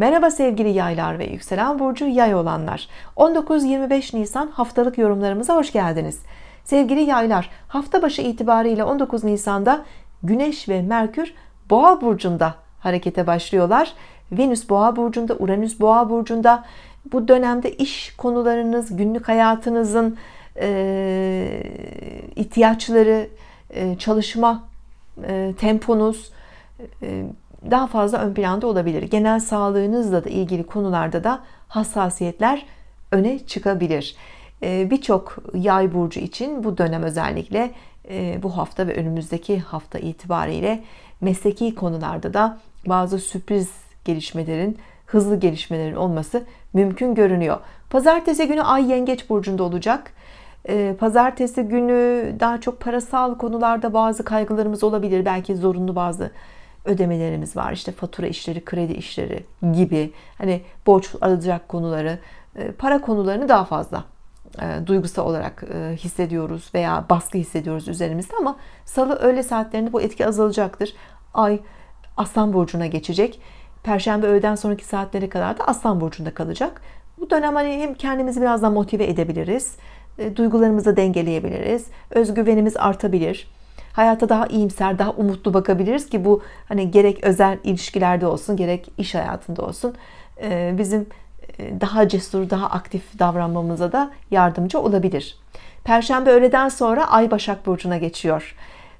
Merhaba sevgili yaylar ve yükselen burcu yay olanlar. 19-25 Nisan haftalık yorumlarımıza hoş geldiniz. Sevgili yaylar, hafta başı itibariyle 19 Nisan'da Güneş ve Merkür Boğa burcunda harekete başlıyorlar. Venüs Boğa burcunda, Uranüs Boğa burcunda. Bu dönemde iş konularınız, günlük hayatınızın e, ihtiyaçları, e, çalışma e, temponuz e, daha fazla ön planda olabilir. Genel sağlığınızla da ilgili konularda da hassasiyetler öne çıkabilir. E, Birçok yay burcu için bu dönem özellikle e, bu hafta ve önümüzdeki hafta itibariyle mesleki konularda da bazı sürpriz gelişmelerin, hızlı gelişmelerin olması mümkün görünüyor. Pazartesi günü Ay Yengeç burcunda olacak. Ee, Pazartesi günü daha çok parasal konularda bazı kaygılarımız olabilir. Belki zorunlu bazı ödemelerimiz var. İşte fatura işleri, kredi işleri gibi. Hani borç alacak konuları, e, para konularını daha fazla e, duygusal olarak e, hissediyoruz veya baskı hissediyoruz üzerimizde ama salı öğle saatlerinde bu etki azalacaktır. Ay Aslan burcuna geçecek. Perşembe öğleden sonraki saatlere kadar da Aslan burcunda kalacak. Bu dönem hani hem kendimizi biraz daha motive edebiliriz, duygularımızı dengeleyebiliriz, özgüvenimiz artabilir. Hayata daha iyimser, daha umutlu bakabiliriz ki bu hani gerek özel ilişkilerde olsun, gerek iş hayatında olsun bizim daha cesur, daha aktif davranmamıza da yardımcı olabilir. Perşembe öğleden sonra Ay Başak Burcu'na geçiyor.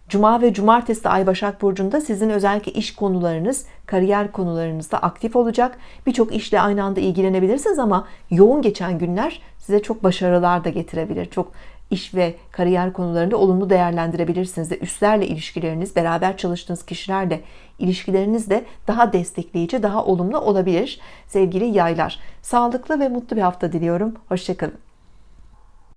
Cuma ve Cumartesi de Ay Başak Burcu'nda sizin özellikle iş konularınız, kariyer konularınızda aktif olacak. Birçok işle aynı anda ilgilenebilirsiniz ama yoğun geçen günler size çok başarılar da getirebilir. Çok iş ve kariyer konularında olumlu değerlendirebilirsiniz de üstlerle ilişkileriniz, beraber çalıştığınız kişilerle ilişkileriniz de daha destekleyici, daha olumlu olabilir sevgili yaylar. Sağlıklı ve mutlu bir hafta diliyorum. Hoşçakalın.